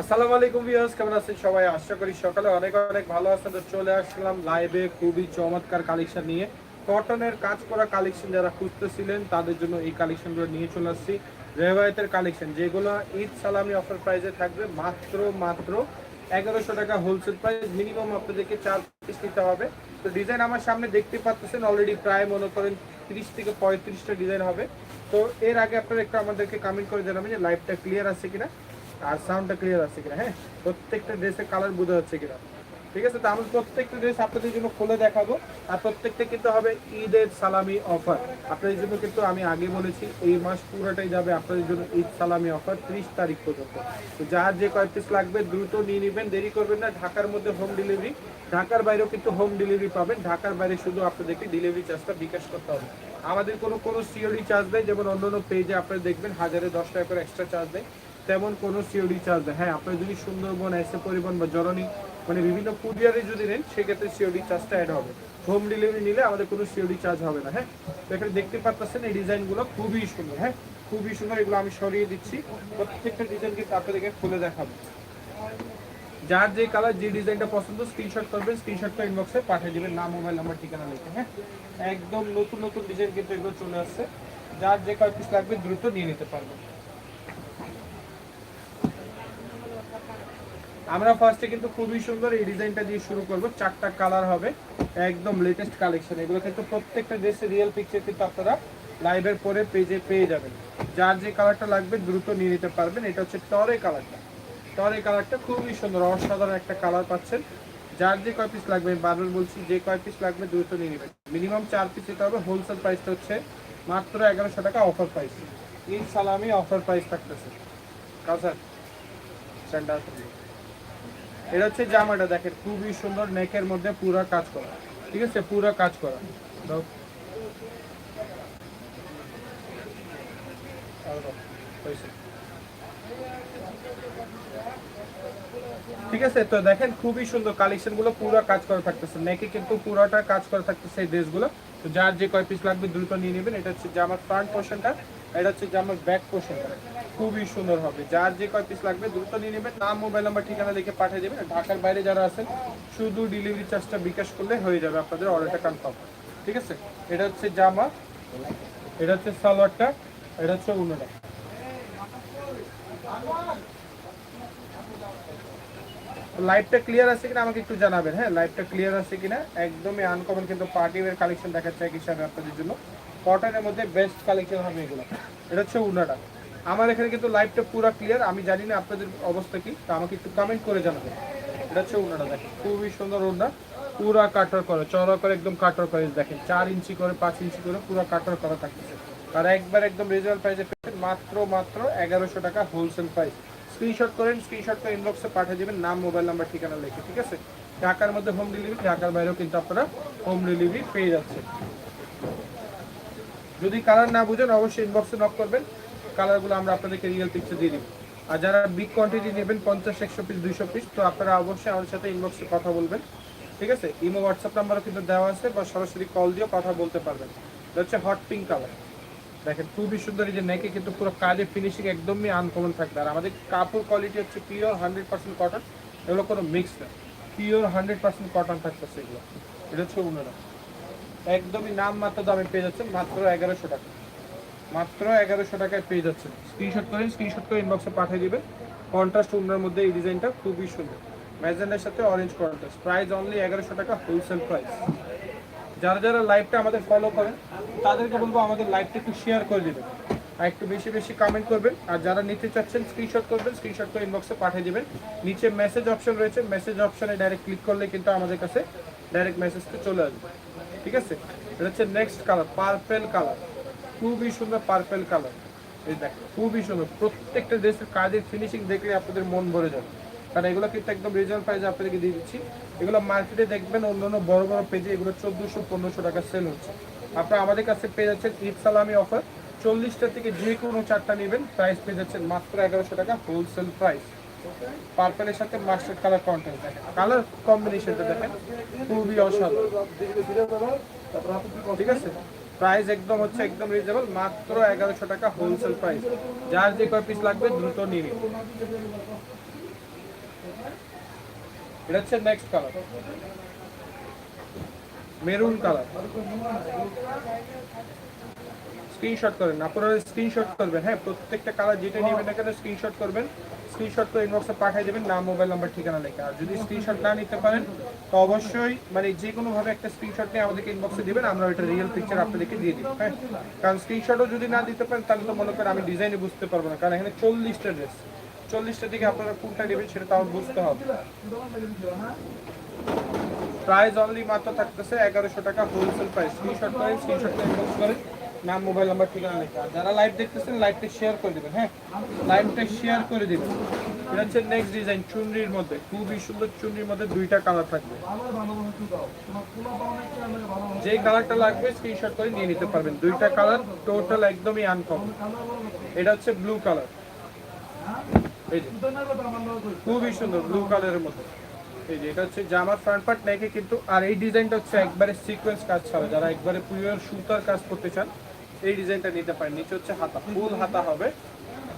আসসালামু আলাইকুম ভিউয়ার্স, কেমন আছেন সবাই? আশা করি সকালে অনেক অনেক ভালো আছেন। তো চলে আসলাম লাইভে খুবই চমৎকার কালেকশন নিয়ে। কটনের কাজ করা কালেকশন যারা খুঁজতেছিলেন, তাদের জন্য এই কালেকশনগুলো নিয়ে চলে আসছি। রেওয়ায়তের কালেকশন যেগুলো ঈদ সালামি অফার প্রাইসে থাকবে মাত্র মাত্র এগারোশো টাকা হোলসেল প্রাইস মিনিমাম আপনাদেরকে চার পিস নিতে হবে। তো ডিজাইন আমার সামনে দেখতে পাচ্ছেন অলরেডি প্রায় মনে করেন তিরিশ থেকে পঁয়ত্রিশটা ডিজাইন হবে। তো এর আগে আপনারা একটু আমাদেরকে কমেন্ট করে জানাবেন যে লাইভটা ক্লিয়ার আছে কিনা। আর সাউন্ডটা ক্লিয়ার আছে কিনা হ্যাঁ? প্রত্যেকটা ড্রেসের কালার বোঝা যাচ্ছে কিনা। ঠিক আছে? তো আমি প্রত্যেকটা ড্রেস আপনাদের জন্য খুলে দেখাবো। আর প্রত্যেকটা কিন্তু হবে ঈদের সালামি অফার আপনাদের জন্য কিন্তু আমি আগে বলেছি, এই মাস পুরোটাই যাবে আপনাদের জন্য ঈদ সালামি অফার ত্রিশ তারিখ পর্যন্ত। তো যার যে কয় পিস লাগবে, দ্রুত নিয়ে নেবেন। দেরি করবেন না, ঢাকার মধ্যে হোম ডেলিভারি ঢাকার বাইরেও কিন্তু হোম ডেলিভারি পাবেন। ঢাকার বাইরে শুধু আপনাদেরকে ডেলিভারি চার্জটা বিকাশ করতে হবে। আমাদের কোনো কোনো সিওরি চার্জ নেই। যেমন অন্য অন্য পেজে আপনারা দেখবেন, হাজারে দশ টাকা করে এক্সট্রা চার্জ দেয় তেমন কোনো সিওডি চার্জ হ্যাঁ আপনার যদি সুন্দরবন, এসে পরিবহন বা জরনি মানে বিভিন্ন কুরিয়ারে যদি নেন, সেক্ষেত্রে সিওডি চার্জটা অ্যাড হবে। হোম ডেলিভারি নিলে আমাদের কোনো সিওডি চার্জ হবে না হ্যাঁ? তো এখানে দেখতে পাচ্ছেন এই ডিজাইনগুলো খুবই সুন্দর হ্যাঁ? খুবই সুন্দর, এগুলো আমি সরিয়ে দিচ্ছি। প্রত্যেকটা ডিজাইন কিন্তু আপনাদেরকে খুলে দেখাবো। যার যে কালার যে ডিজাইনটা পছন্দ স্ক্রিনশট করবেন স্ক্রিনশটটা ইনবক্সে পাঠিয়ে দেবেন, নাম মোবাইল নাম্বার ঠিকানা লিখে হ্যাঁ? একদম নতুন নতুন ডিজাইন কিন্তু এগুলো চলে আসছে। যার যে কয় পিস লাগবে, দ্রুত নিয়ে নিতে পারবেন। আমরা ফার্স্টে কিন্তু খুবই সুন্দর এই ডিজাইনটা দিয়ে শুরু করব। চারটা কালার হবে, একদম লেটেস্ট কালেকশন এগুলো কিন্তু প্রত্যেকটা ড্রেসে রিয়েল পিকচার কিন্তু আপনারা লাইভের পরে পেজে পেয়ে যাবেন। যার যে কালারটা লাগবে দ্রুত নিয়ে নিতে পারবেন। এটা হচ্ছে টরে কালারটা টরে কালারটা খুবই সুন্দর, অসাধারণ একটা কালার পাচ্ছেন। যার যে কয় পিস লাগবে, আমি বারবার বলছি, যে কয় পিস লাগবে দ্রুত নিয়ে নেবেন। মিনিমাম চার পিস নিতে হবে। হোলসেল প্রাইসটা হচ্ছে মাত্র এগারোশো টাকা অফার প্রাইস ঈদ সালামি অফার প্রাইস থাকতেছে। কাউসার স্ট্যান্ডার্ড এটা হচ্ছে জামাটা, দেখেন, খুবই সুন্দর নেকের মধ্যে পুরো কাজ করা। ঠিক আছে? পুরো কাজ করা। ঠিক আছে? তো দেখেন, খুবই সুন্দর কালেকশনগুলো পুরো কাজ করা থাকতেছে। নেকে কিন্তু পুরোটা কাজ করা থাকতেছে এই ড্রেসগুলো তো যার যে কয় পিস লাগবে, দ্রুত নিয়ে নেবেন। এটা হচ্ছে জামার ফ্রন্ট পোর্শনটা এটা হচ্ছে জামার ব্যাক পোর্শনটা খুবই সুন্দর হবে। যার যে কয় পিস লাগবে, দ্রুত নিয়ে নেবেন। নাম মোবাইল নাম্বার ঠিকানা লিখে পাঠিয়ে দেবেন। ঢাকার বাইরে যারা আছেন, শুধু ডেলিভারি চার্জটা বিকাশ করলে হয়ে যাবে আপনাদের অর্ডারটা কনফার্ম ঠিক আছে? এটা হচ্ছে জামা। এটা হচ্ছে সালোয়ারটা। এটা হচ্ছে উন্নটা লাইভটা ক্লিয়ার আছে কিনা আমাকে একটু জানাবেন। হ্যাঁ লাইভটা ক্লিয়ার আছে কিনা? একদমই আনকমন কিন্তু পার্টি ওয়্যার কালেকশন দেখাচ্ছে এক হিসাবে আপনাদের জন্য। কটনের মধ্যে বেস্ট কালেকশন হবে এগুলো। এটা হচ্ছে উনাটা। আমার এখানে কিন্তু লাইভটা পুরো ক্লিয়ার আমি জানি না আপনাদের অবস্থা কি, তো আমাকে একটু কমেন্ট করে জানাবেন। এটা হচ্ছে উনাটা, দেখেন, খুবই সুন্দর উন্না পুরা কাটার করে চড়া করে একদম কাটার করে, দেখেন, চার ইঞ্চি করে, পাঁচ ইঞ্চি করে পুরো কাটার করা থাকতেছে। আর একবার একদম রিজনাল প্রাইসে পেয়েছেন, মাত্র মাত্র এগারোশো টাকা হোলসেল প্রাইস স্ক্রিনশট করেন স্ক্রিনশট করে ইনবক্সে পাঠিয়ে দেবেন, নাম মোবাইল নাম্বার ঠিকানা লিখে, ঠিক আছে? ঢাকার মধ্যে হোম ডেলিভারি ঢাকার বাইরেও কিন্তু আপনারা হোম ডেলিভারি পেয়ে যাচ্ছে যদি কালার না বুঝেন, অবশ্যই ইনবক্সে নক করবেন। কালারগুলো আমরা আপনাদেরকে রিয়েল পিকচার দিয়ে দিব। আর যারা বিগ কোয়ান্টিটি নেবেন, পঞ্চাশ, একশো পিস দুইশো পিস তো আপনারা অবশ্যই আমাদের সাথে ইনবক্সে কথা বলবেন। ঠিক আছে? ইমো হোয়াটসঅ্যাপ নাম্বারও কিন্তু দেওয়া আছে, বা সরাসরি কল দিয়েও কথা বলতে পারবেন। এটা হচ্ছে হট পিঙ্ক কালার দেখেন, খুবই সুন্দর এই যে নেকে কিন্তু পুরো কাজে ফিনিশিং একদমই আনকমন থাকবে। আর আমাদের কাপড় কোয়ালিটি হচ্ছে পিওর হান্ড্রেড পার্সেন্ট কটন এগুলো কোনো মিক্স না। পিওর হান্ড্রেড পার্সেন্ট কটন থাকতেছে এগুলো। এটা হচ্ছে অন্যরা একদমই নাম মাত্র দামে পেয়ে যাচ্ছেন, মাত্র এগারোশো টাকা। মাত্র এগারোশো টাকায় পেয়ে যাচ্ছেন। স্ক্রিনশট করেন স্ক্রিনশট করে ইনবক্সে পাঠিয়ে দিবেন। কন্ট্রাস্ট উন্নার মধ্যে এই ডিজাইনটা খুবই সুন্দর। ম্যাজেন্ডার সাথে অরেঞ্জ কন্ট্রাস্ট প্রাইস অনলি এগারোশো টাকা হোলসেল প্রাইস যারা যারা লাইভটা আমাদের ফলো করেন, তাদেরকে বলব আমাদের লাইভটা একটু শেয়ার করে দিবেন। আর একটু বেশি বেশি কমেন্ট করবেন। আর যারা নিতে চাচ্ছেন স্ক্রিনশট করবেন স্ক্রিনশট করে ইনবক্সে পাঠিয়ে দেবেন। নিচে মেসেজ অপশন রয়েছে। মেসেজ অপশনে ডাইরেক্ট ক্লিক করলে কিন্তু আমাদের কাছে ডাইরেক্ট মেসেজটা চলে আসবে। ঠিক আছে? এটা হচ্ছে নেক্সট কালার পার্পেল কালার খুবই সুন্দর পার্পেল কালার এই দেখ, খুবই সুন্দর। প্রত্যেকটা ড্রেসের কাজের ফিনিশিং দেখলে আপনাদের মন ভরে যাবে। কারণ এগুলো কিন্তু একদম রিজনাল প্রাইসে আপনাদেরকে দিয়ে দিচ্ছি। এগুলো মার্কেটে দেখবেন অন্য অন্য বড় বড় পেজে এগুলো চোদ্দোশো, পনেরোশো টাকা সেল হচ্ছে। আপনারা আমাদের কাছে পেয়ে যাচ্ছেন ঈদ সালামি অফার চল্লিশটা থেকে যে কোনো চারটা নেবেন। প্রাইস পেয়ে যাচ্ছেন মাত্র এগারোশো টাকা হোলসেল প্রাইস পার্পেলের সাথে মাস্টার কালার কন্টেন্ট দেখেন। কালার কম্বিনেশনটা দেখেন, খুবই অসাধারণ। ঠিক আছে? প্রাইস একদম হচ্ছে একদম রিজনেবল মাত্র এগারোশো টাকা হোলসেল প্রাইস যার যে কয় পিস লাগবে দ্রুত নিয়ে এটা হচ্ছে next colour maroon colour screenshot করেন আপনারা স্ক্রিনশট করবেন হ্যাঁ প্রত্যেকটা কালার যেটা নেবেন না কেন স্ক্রিনশট করবেন স্ক্রিনশট করে ইনবক্সে পাঠিয়ে দেবেন নাম মোবাইল নাম্বার ঠিকানা লেখা। আর যদি স্ক্রিনশট না নিতে পারেন, তো অবশ্যই মানে যে কোনো ভাবে একটা স্ক্রিনশট নিয়ে আমাদেরকে ইনবক্সে দিবেন, আমরা ওইটা রিয়েল পিকচার আপনাদেরকে দিয়ে দিব হ্যাঁ? কারণ স্ক্রিনশটও যদি না দিতে পারেন, তাহলে তো মনে করেন আমি ডিজাইনে বুঝতে পারব না, কারণ এখানে চল্লিশটা ড্রেস চল্লিশটা দিকে আপনারা কোনটা নেবেন সেটা তাও বুঝতে হবে। প্রাইস অনলি মাত্র থাকতেছে এগারোশো টাকা হোলসেল প্রাইস স্ক্রিনশট করেন স্ক্রিনশট করে ইনবক্স করেন। নাম মোবাইল নাম্বার ঠিকানা লেখা যারা লাইভ দেখতেছেন লাইভটা শেয়ার করে দেবেন হ্যাঁ? লাইভটা শেয়ার করে দিবেন। এটা হচ্ছে নেক্সট ডিজাইন চুনরির মধ্যে। খুবই সুন্দর চুনরির মধ্যে দুইটা কালার থাকবে। যে কালারটা লাগবে স্ক্রিনশট করে নিয়ে নিতে পারবেন। দুইটা কালার টোটাল একদমই আনকমন এটা হচ্ছে ব্লু কালার এই যে। খুবই সুন্দর ব্লু কালারের মধ্যে। এই যে, এটা হচ্ছে জামার ফ্রন্ট পার্ট নেকে কিন্তু আর এই ডিজাইনটা হচ্ছে একবারে সিকোয়েন্স কাজ ছাড়া। যারা একবারে পিওর সুতার কাজ করতে চান এই ডিজাইনটা নিতে পারেন। নিচে হচ্ছে হাতা, ফুল হাতা হবে।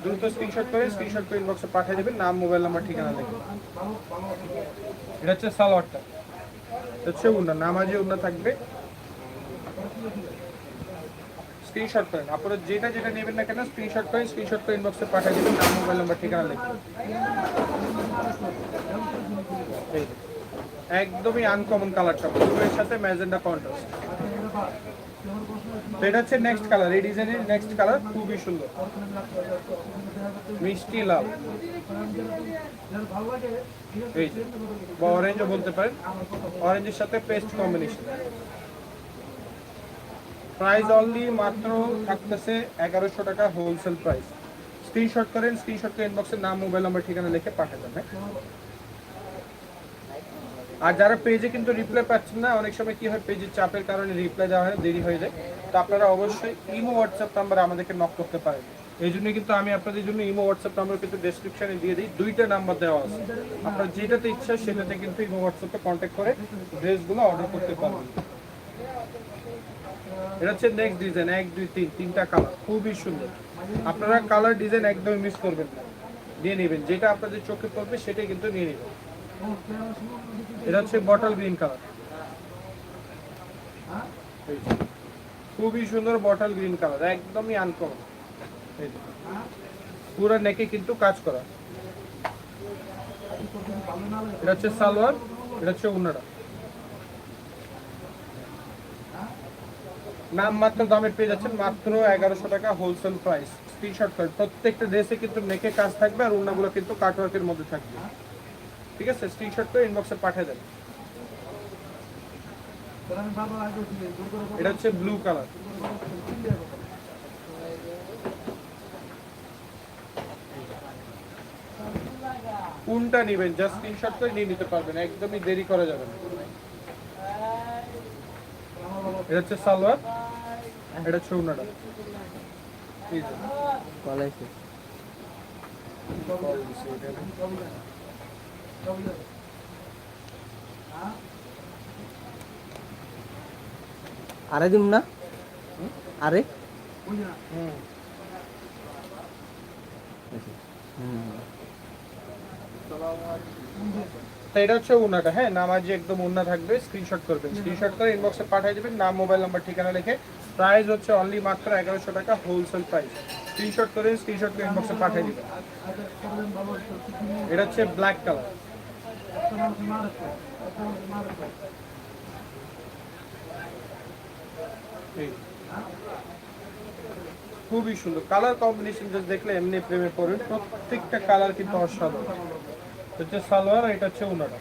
দ্রুত স্ক্রিনশট করে স্ক্রিনশট করে ইনবক্সে পাঠিয়ে দেবেন। নাম মোবাইল নাম্বার ঠিকানা লিখে এটা হচ্ছে সালোয়ারটা। হচ্ছে উন্না নামাজি উন্না থাকবে। স্ক্রিনশট করেন। আপনারা যেটা যেটা নেবেন না কেন স্ক্রিনশট করেন স্ক্রিনশট করে ইনবক্সে পাঠিয়ে দেবেন। নাম মোবাইল নাম্বার ঠিকানা লিখে একদমই আনকমন কালারটা ব্লুয়ের সাথে ম্যাজেন্ডা কন্ট্রাস্ট এটা হচ্ছে নেক্সট কালার এই ডিজাইনের নেক্সট কালার খুবই সুন্দর। মিষ্টি লাল। এই বা অরেঞ্জও বলতে পারেন। অরেঞ্জের সাথে পেস্ট কম্বিনেশন প্রাইস অনলি মাত্র থাকতেছে এগারোশো টাকা হোলসেল প্রাইস স্ক্রিনশট করেন স্ক্রিনশট করে ইনবক্সে নাম মোবাইল নাম্বার ঠিকানা লিখে পাঠাবেন হ্যাঁ আর যারা পেজে কিন্তু রিপ্লাই পাচ্ছেন না, অনেক সময় কি হয় পেজের চাপের কারণে রিপ্লাই দেওয়া হয় দেরি হয়ে যায়। তো আপনারা অবশ্যই ইমো হোয়াটসঅ্যাপ নাম্বারে আমাদেরকে নক করতে পারেন। এই জন্য কিন্তু আমি আপনাদের জন্য ইমো হোয়াটসঅ্যাপ নাম্বার কিন্তু ডেসক্রিপশনে দিয়ে দিই। দুইটা নাম্বার দেওয়া আছে। আপনার যেটাতে ইচ্ছা সেটাতে কিন্তু ইমো হোয়াটসঅ্যাপে কন্ট্যাক্ট করে ড্রেসগুলো অর্ডার করতে পারবেন। এটা হচ্ছে নেক্সট ডিজাইন এক, দুই, তিন, তিনটা কালার খুবই সুন্দর। আপনারা কালার ডিজাইন একদমই মিস করবেন না। নিয়ে নেবেন। যেটা আপনাদের চোখে পড়বে সেটাই কিন্তু নিয়ে নেবেন। এটা হচ্ছে বটল গ্রিন কালার খুবই সুন্দর বটল গ্রিন কালার একদমই আনকমন পুরো নেকে কিন্তু কাজ করা। এটা হচ্ছে সালোয়ার, এটা হচ্ছে উন্নাটা নাম মাত্র দামে পেয়ে যাচ্ছেন মাত্র এগারোশো টাকা হোলসেল প্রাইস স্ক্রিনশট করে। প্রত্যেকটা ড্রেসে কিন্তু নেকে কাজ থাকবে আর অন্যগুলো কিন্তু কাটওয়ার্কের মধ্যে থাকবে। ঠিক আছে? স্ক্রিনশট করে ইনবক্সে পাঠিয়ে দেন। এটা হচ্ছে ব্লু কালার কোনটা নেবেন? জাস্ট স্ক্রিনশট করে নিয়ে নিতে পারবেন। একদমই দেরি করা যাবে না। এটা হচ্ছে সালোয়ার। এটা হচ্ছে যে। কলাইছে আরে দিম না আরে এটা হচ্ছে হ্যাঁ নামাজি একদম উন্না থাকবে স্ক্রিনশট করবেন স্ক্রিনশট করে ইনবক্সে পাঠিয়ে দেবেন নাম মোবাইল নাম্বার ঠিকানা লিখে প্রাইস হচ্ছে অনলি মাত্র এগারোশো টাকা হোলসেল প্রাইস স্ক্রিনশট করে স্ক্রিনশট করে ইনবক্সে পাঠিয়ে দিবেন এটা হচ্ছে ব্ল্যাক কালার খুবই সুন্দর। কালার কম্বিনেশন জাস্ট দেখলে এমনি প্রেমে পড়বেন। প্রত্যেকটা কালার কিন্তু অসাধারণ। হচ্ছে সালোয়ার এটা হচ্ছে উনাটা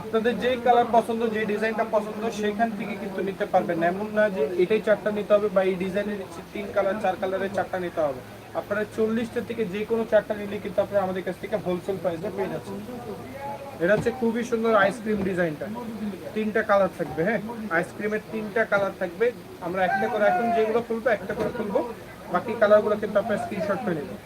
আপনাদের যেই কালার পছন্দ, যে ডিজাইনটা পছন্দ, সেখান থেকে কিন্তু নিতে পারবেন। এমন না যে এটাই চারটা নিতে হবে বা এই ডিজাইনের তিন কালার চার কালারের চারটা নিতে হবে। আপনারা চল্লিশটা থেকে যে কোনো চারটা নিলে কিন্তু আপনারা আমাদের কাছ থেকে হোলসেল প্রাইসে পেয়ে যাচ্ছেন। এটা হচ্ছে খুবই সুন্দর আইসক্রিম ডিজাইনটা তিনটা কালার থাকবে হ্যাঁ? আইসক্রিমের তিনটা কালার থাকবে। আমরা একটা করে এখন যেগুলো খুলবো, একটা করে খুলবো। বাকি কালারগুলো কিন্তু আপনার স্ক্রিনশট করে নেবেন।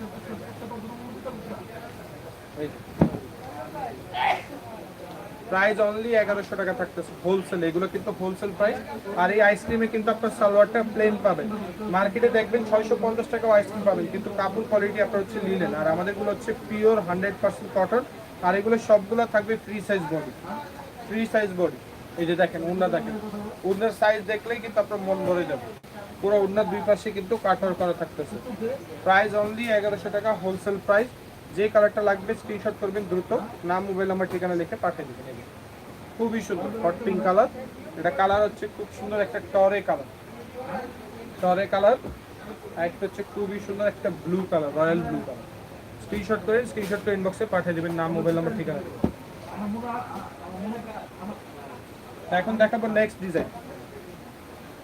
প্রাইস অনলি এগারোশো টাকা থাকতেছে। হোলসেল এগুলো কিন্তু হোলসেল প্রাইস আর এই আইসক্রিমে কিন্তু আপনার সালোয়ারটা প্লেন পাবেন। মার্কেটে দেখবেন ছয়শো পঞ্চাশ টাকা আইসক্রিম পাবেন। কিন্তু কাপড় কোয়ালিটি আপনার হচ্ছে লিলেন আর আমাদেরগুলো হচ্ছে পিওর হান্ড্রেড পার্সেন্ট কটন আর এগুলো সবগুলো থাকবে free size body free size body এই যে দেখেন উন্না দেখেন। উন্নার সাইজ দেখলেই কিন্তু আপনার মন ভরে যাবে। পুরো উন্নার দুই পাশে কিন্তু কাঠর করা থাকতেছে। প্রাইস অনলি এগারোশো টাকা হোলসেল প্রাইস যে কালারটা লাগবে স্ক্রিনশট করবেন দ্রুত। নাম মোবাইল নাম্বার ঠিকানা লিখে পাঠিয়ে দেবেন। খুবই সুন্দর হট পিঙ্ক কালার এটা কালার হচ্ছে খুব সুন্দর একটা টরে কালার টরে কালার আর একটা হচ্ছে খুবই সুন্দর একটা blue colour royal blue colour screenshot করে স্ক্রিনশট করে ইনবক্সে পাঠিয়ে দেবেন, নাম মোবাইল নাম্বার ঠিকানা এখন দেখাবো নেক্সট ডিজাইন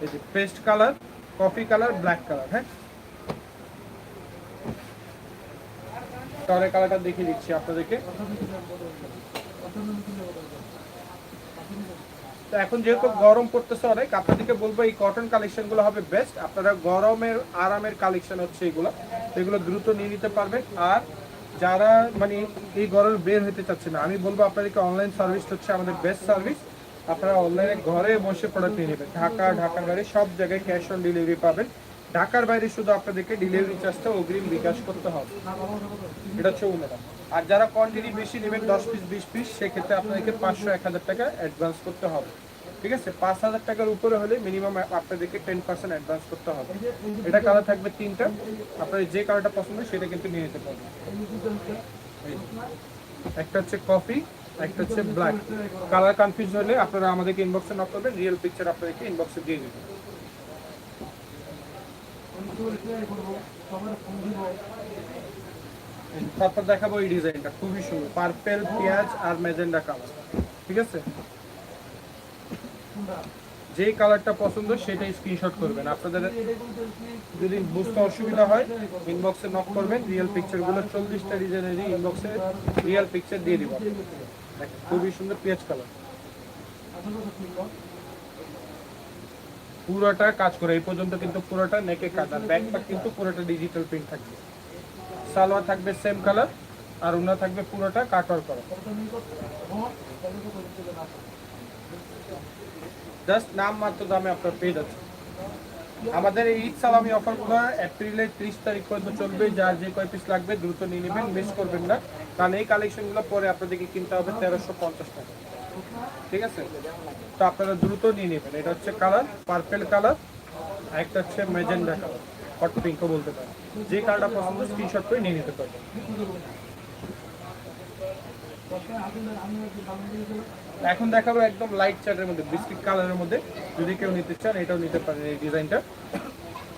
এই যে paste colour coffee colour black colour হ্যাঁ? টরে কালারটা দেখিয়ে দিচ্ছি আপনাদেরকে। তো এখন যেহেতু গরম পড়তেছে অনেক, আপনাদেরকে বলব এই কটন কালেকশনগুলো হবে বেস্ট আপনারা গরমের, আরামের কালেকশন হচ্ছে এগুলো। এগুলো দ্রুত নিয়ে নিতে পারবেন। আর যারা মানে এই গরমে বের হতে চাচ্ছে না, আমি বলব আপনাদেরকে অনলাইন সার্ভিস হচ্ছে আমাদের বেস্ট সার্ভিস আপনারা অনলাইনে ঘরে বসে প্রোডাক্ট নিয়ে নেবেন। ঢাকা ঢাকার বাইরে সব জায়গায় ক্যাশ অন ডেলিভারি পাবেন। ঢাকার বাইরে শুধু আপনাদেরকে ডেলিভারি চার্জটা অগ্রিম বিকাশ করতে হবে। এটা হচ্ছে আর যারা কোয়ান্টিটি বেশি নেবেন, দশ পিস বিশ পিস সেক্ষেত্রে আপনাদেরকে পাঁচশো, এক হাজার টাকা অ্যাডভান্স করতে হবে। ঠিক আছে? পাঁচ হাজার টাকার উপরে হলে মিনিমাম আপনাদেরকে টেন পার্সেন্ট অ্যাডভান্স করতে হবে। এটা কালার থাকবে তিনটা। আপনার যে কালারটা পছন্দ সেটা কিন্তু নিয়ে যেতে পারবেন। একটা হচ্ছে কফি একটা হচ্ছে ব্ল্যাক কালার কনফিউজ হলে আপনারা আমাদেরকে ইনবক্সে নক করবেন রিয়েল পিকচার আপনাদেরকে ইনবক্সে দিয়ে দেবেন। তারপর দেখাবো এই ডিজাইনটা, খুবই সুন্দর। পার্পেল, পেঁয়াজ আর মেজেন্ডা কালার, ঠিক আছে? যে কালারটা পছন্দ সেটাই স্ক্রিনশট করবেন। আপনাদের যদি বুঝতে অসুবিধা হয় ইনবক্সে নক করবেন রিয়েল পিকচারগুলো চল্লিশটা ডিজাইনেরই ইনবক্সে রিয়েল পিকচার দিয়ে দিব। খুবই সুন্দর পেঁয়াজ কালার। পুরোটা কাজ করে, এই পর্যন্ত কিন্তু পুরোটা নেকে কাজ, আর ব্যাকটা কিন্তু পুরোটা ডিজিটাল প্রিন্ট থাকবে। সালোয়ার থাকবে সেম কালার আর উনা থাকবে পুরোটা কাটর করা। জাস্ট নাম মাত্র দামে আপনার পেয়ে যাচ্ছে আমাদের এই ঈদ সালামি অফারগুলো এপ্রিলের ত্রিশ তারিখ পর্যন্ত চলবে, যার যে কয় পিস লাগবে দ্রুত নিয়ে নেবেন মিস করবেন না। কারণ এই কালেকশনগুলো পরে আপনাদেরকে কিনতে হবে তেরোশো পঞ্চাশ টাকা। ঠিক আছে? তো আপনারা দ্রুত নিয়ে নেবেন। এটা হচ্ছে কালার পার্পেল কালার, আর একটা হচ্ছে মেজেন্ডা কালার হট পিঙ্কও বলতে পারেন। যে কালারটা পছন্দ স্ক্রিনশট করে নিয়ে নিতে পারবেন। এখন দেখাবো একদম লাইট চার্টের মধ্যে বিস্কিট কালারের মধ্যে। যদি কেউ নিতে চান, এটাও নিতে পারেন এই ডিজাইনটা।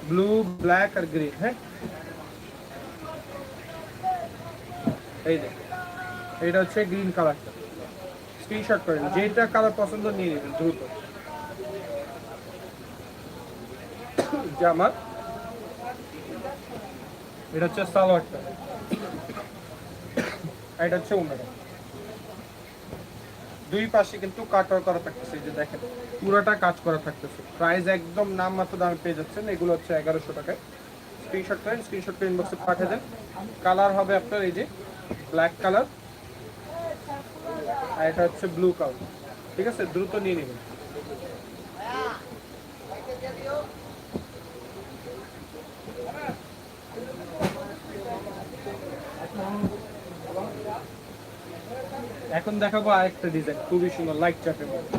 ব্লু ব্ল্যাক আর গ্রিন হ্যাঁ? এই যে এটা হচ্ছে গ্রিন কালারটা স্ক্রিনশট করেন যেটা কালার পছন্দ নিয়ে নেবেন, দ্রুত। জামা এটা হচ্ছে সালোয়ারটা। এটা হচ্ছে উন্নটা দুই পাশে কিন্তু কাটার করা থাকতেছে যে দেখেন, পুরোটা কাজ করা থাকতেছে। প্রাইস একদম নাম মাত্র দামে পেয়ে যাচ্ছেন, এগুলো হচ্ছে এগারোশো টাকায়। স্ক্রিনশট করেন স্ক্রিনশট করে ইনবক্সে পাঠিয়ে দেন। কালার হবে আপনার এই যে ব্ল্যাক কালার আর এটা হচ্ছে ব্লু কালার ঠিক আছে? দ্রুত নিয়ে নেবেন। এখন দেখাবো আরেকটা ডিজাইন খুবই সুন্দর লাইট চার্টের মধ্যে।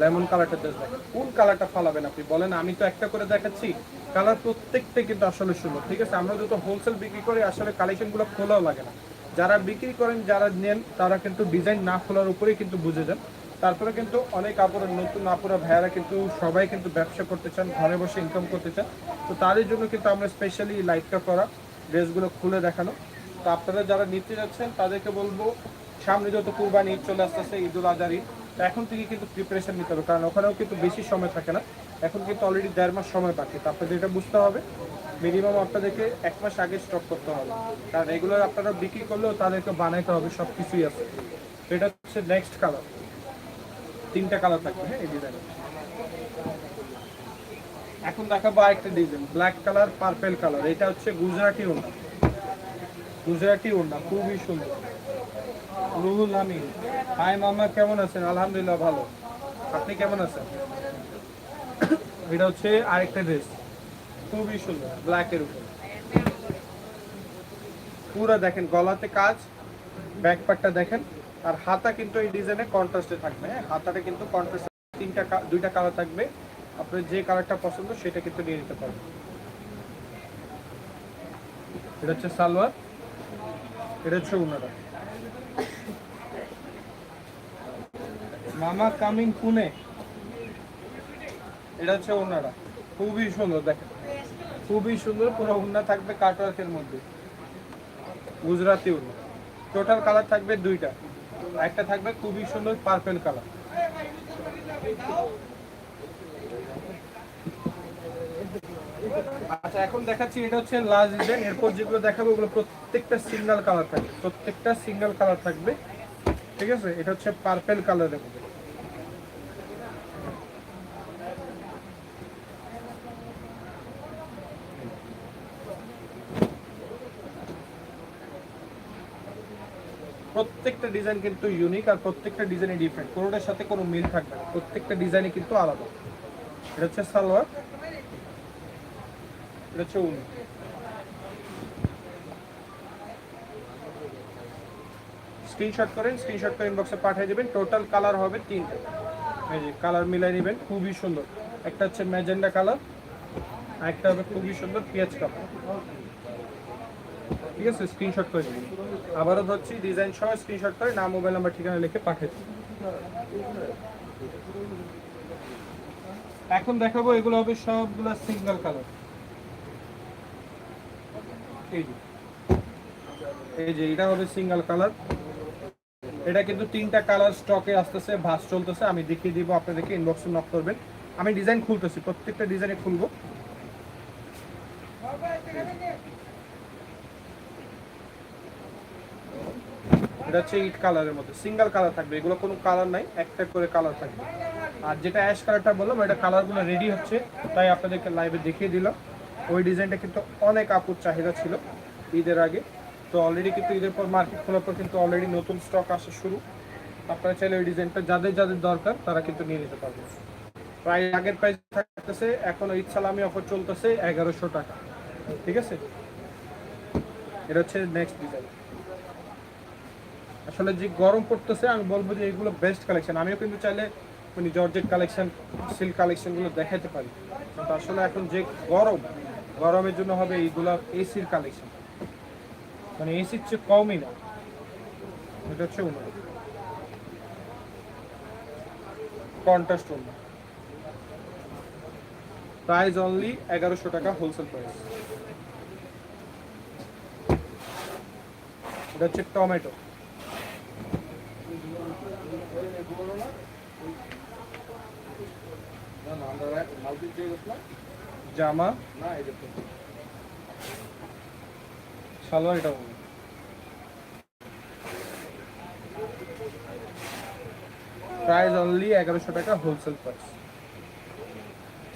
লেমন কালারটা দেখেন কোন কালারটা ফালাবেন আপনি? বলেন, আমি তো একটা করে দেখাচ্ছি। কালার প্রত্যেকটা কিন্তু আসলে সুন্দর, ঠিক আছে? আমরা যত হোলসেল বিক্রি করি, আসলে কালেকশনগুলো খোলাও লাগে না। যারা বিক্রি করেন, যারা নেন, তারা কিন্তু ডিজাইন না খোলার উপরেই কিন্তু বুঝে যান। তারপরে কিন্তু অনেক আপুরা, নতুন আপুরা, ভাইয়ারা কিন্তু সবাই কিন্তু ব্যবসা করতে চান, ঘরে বসে ইনকাম করতে চান। তো তাদের জন্য কিন্তু আমরা স্পেশালি লাইটটা করা ড্রেসগুলো খুলে দেখানো। তো আপনারা যারা নিতে যাচ্ছেন, তাদেরকে বলব, সামনে যত কুরবানি ঈদ চলে আসতেছে, ঈদুল আজহার ঈদ এখন থেকে কিন্তু প্রিপারেশন নিতে হবে। কারণ ওখানেও কিন্তু বেশি সময় থাকে না। এখন কিন্তু অলরেডি দেড় মাস সময় বাকি। তো আপনাদের এটা বুঝতে হবে। মিনিমাম আপনাদেরকে এক মাস আগে স্টক করতে হবে। কারণ এগুলো আপনারা বিক্রি করলেও তাদেরকে বানাইতে হবে সব কিছুই আছে এটা হচ্ছে নেক্সট কালার তিনটা কালার থাকবে হ্যাঁ এই ডিজাইনে এখন দেখাবো আরেকটা design black colour purple colour এটা হচ্ছে গুজরাটি ওড়না। গুজরাটি ওড়না, খুবই সুন্দর। রুহুল আমিন, হাই মামা, কেমন আছেন? আলহামদুলিল্লাহ ভালো। আপনি কেমন আছেন? এটা হচ্ছে আরেকটা ড্রেস খুবই সুন্দর ব্ল্যাকের উপর। পুরো দেখেন, গলাতে কাজ ব্যাক দেখেন, আর হাতা কিন্তু এই ডিজাইনে কন্ট্রাস্টে থাকবে হ্যাঁ? হাতাটা কিন্তু কন্ট্রাস্টে তিনটা দুইটা কালার থাকবে, আপনার যে কালারটা পছন্দ সেটা কিন্তু নিয়ে নিতে পারবেন। এটা হচ্ছে সালোয়ার, এটা হচ্ছে উনারা মামা কামিং পুনে, এটা হচ্ছে ওনারা খুবই সুন্দর, দেখেন। খুবই সুন্দর, পুরো উন্না থাকবে কাটওয়ার্কের মধ্যে। গুজরাতি উন্না। টোটাল কালার থাকবে দুইটা। একটা থাকবে খুবই সুন্দর পার্পেল কালার আচ্ছা এখন দেখাচ্ছি এটা হচ্ছে লাস্ট ডিজাইন এরপর যেগুলো দেখাবো, ওগুলো প্রত্যেকটা সিঙ্গেল কালার থাকবে। প্রত্যেকটা সিঙ্গেল কালার থাকবে। ঠিক আছে? এটা হচ্ছে পার্পেল কালারের মধ্যে। প্রত্যেকটা ডিজাইন কিন্তু ইউনিক আর প্রত্যেকটা ডিজাইনে ডিফারেন্ট কোনোটার সাথে কোনো মিল থাকবে না। প্রত্যেকটা ডিজাইনে কিন্তু আলাদা। এটা হচ্ছে সালোয়ার। এটা হচ্ছে উনি। স্ক্রিনশট করেন স্ক্রিনশট করে ইনবক্সে পাঠিয়ে দেবেন। টোটাল কালার হবে তিনটে। এই যে কালার মিলাই নেবেন, খুবই সুন্দর। একটা হচ্ছে ম্যাজেন্ডা কালার আর একটা হবে খুবই সুন্দর পেঁয়াজ কালার ঠিক আছে স্ক্রিনশট করে দিন আবারও ধরছি ডিজাইন সহ স্ক্রিনশট করে নাম মোবাইল নাম্বার ঠিকানা লিখে পাঠিয়ে দিন এখন দেখাবো এগুলো হবে সবগুলো সিঙ্গেল কালার এই যে। এই যে, এটা হবে সিঙ্গেল কালার এটা কিন্তু তিনটা কালার স্টকে আসতেছে ভাস চলতেছে। আমি দেখিয়ে দিব, আপনাদেরকে ইনবক্সে নক করবেন। আমি ডিজাইন খুলতেছি, প্রত্যেকটা ডিজাইনে খুলবো। এটা হচ্ছে ইট কালারের মধ্যে সিঙ্গেল কালার থাকবে, এগুলো কোনো কালার নাই, একটা করে কালার থাকবে। আর যেটা অ্যাশ কালারটা বললাম, এটা কালারগুলো রেডি হচ্ছে, তাই আপনাদেরকে লাইভে দেখিয়ে দিলাম। ওই ডিজাইনটা কিন্তু অনেক আপুর চাহিদা ছিল ঈদের আগে। তো অলরেডি কিন্তু ঈদের পর মার্কেট খোলার পর কিন্তু অলরেডি নতুন স্টক আসা শুরু। আপনারা চাইলে ওই ডিজাইনটা যাদের যাদের দরকার, তারা কিন্তু নিয়ে নিতে পারবেন। প্রায় আগের প্রাইস থাকতেছে, এখন ঈদ সালামি অফার চলতেছে এগারোশো টাকা। ঠিক আছে? এটা হচ্ছে নেক্সট ডিজাইন আসলে যে গরম পড়তেছে, আমি বলব যে এগুলো বেস্ট কালেকশন আমিও কিন্তু চাইলে মানে জর্জেট কালেকশন সিল্ক কালেকশনগুলো দেখাতে পারি। কিন্তু আসলে এখন যে গরম, গরমের জন্য হবে এইগুলো এসির কালেকশন মানে এসির চেয়ে কমই না। এটা হচ্ছে উন্নত কন্ট্রাস্ট উন্নত প্রাইস অনলি এগারোশো টাকা হোলসেল প্রাইস এটা হচ্ছে টমেটো। জামা? সালোয়ার এটা বলুন। প্রাইস অনলি এগারোশো টাকা হোলসেল প্রাইস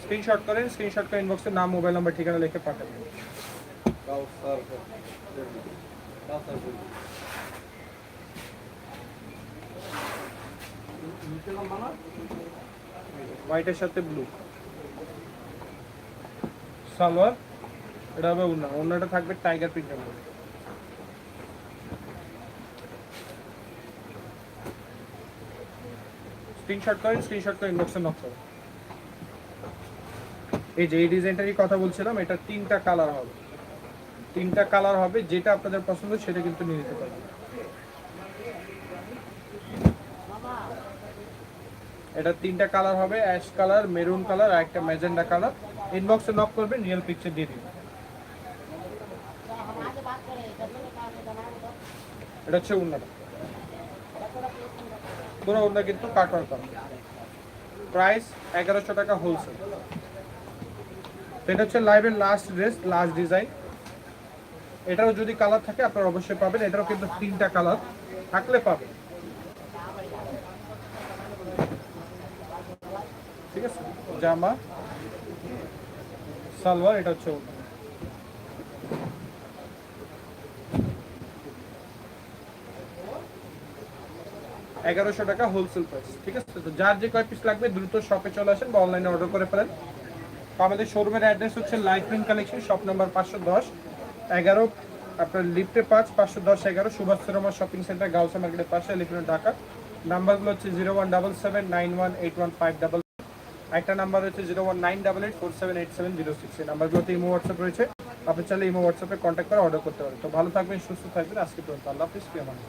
স্ক্রিনশট করেন স্ক্রিনশট করে ইনবক্সে নাম মোবাইল নাম্বার ঠিকানা লিখে পাঠাবেন। হোয়াইটের সাথে ব্লু সালোয়ার, এটা হবে উন্নাটা থাকবে টাইগার প্রিন্টের মধ্যে। এই যে, এই কথা বলছিলাম, এটা তিনটা কালার হবে। তিনটা কালার হবে, যেটা আপনাদের পছন্দ, সেটা কিন্তু নিয়ে নিতে পারবেন। এটা তিনটা কালার হবে অ্যাশ কালার মেরুন কালার আর একটা ম্যাজেন্ডা কালার ইনবক্সে নক করবেন রিয়েল পিকচার দিয়ে দিবেন এটা হচ্ছে উন্নাটা পুরো উন্না কিন্তু কাটওয়ার করা প্রাইস এগারোশো টাকা হোলসেল এটা হচ্ছে লাইভের লাস্ট ড্রেস লাস্ট ডিজাইন এটারও যদি কালার থাকে, আপনারা অবশ্যই পাবেন। এটারও কিন্তু তিনটা কালার থাকলে পাবেন ঠিক আছে জামা, সালোয়ার, এটা হচ্ছে এগারোশো টাকা হোলসেল প্রাইস ঠিক আছে? তো যার যে কয় পিস লাগবে, দ্রুত শপে চলে আসেন বা অনলাইনে অর্ডার করে ফেলেন। আমাদের শোরুমের অ্যাড্রেস হচ্ছে life print collection shop number পাঁচশো দশ, এগারো, আপনার লিফটে পাঁচ, পাঁচশো দশ, এগারো, সুভাষ রহমান শপিং সেন্টার গাউসা মার্কেটের পাশে লিফটে ঢাকা। নাম্বারগুলো হচ্ছে zero one double seven nine one eight one five double একটা নাম্বার রয়েছে zero one nine double eight four seven eight seven zero six এই নাম্বারগুলোতে ইমো হোয়াটসঅ্যাপ রয়েছে। আপনি চাইলে ইমো হোয়াটসঅ্যাপে কন্ট্যাক্ট করে অর্ডার করতে পারেন। তো ভালো থাকবেন, সুস্থ থাকবেন। আজকে পর্যন্ত আল্লাহ হাফিজ, প্রিয় মানুষ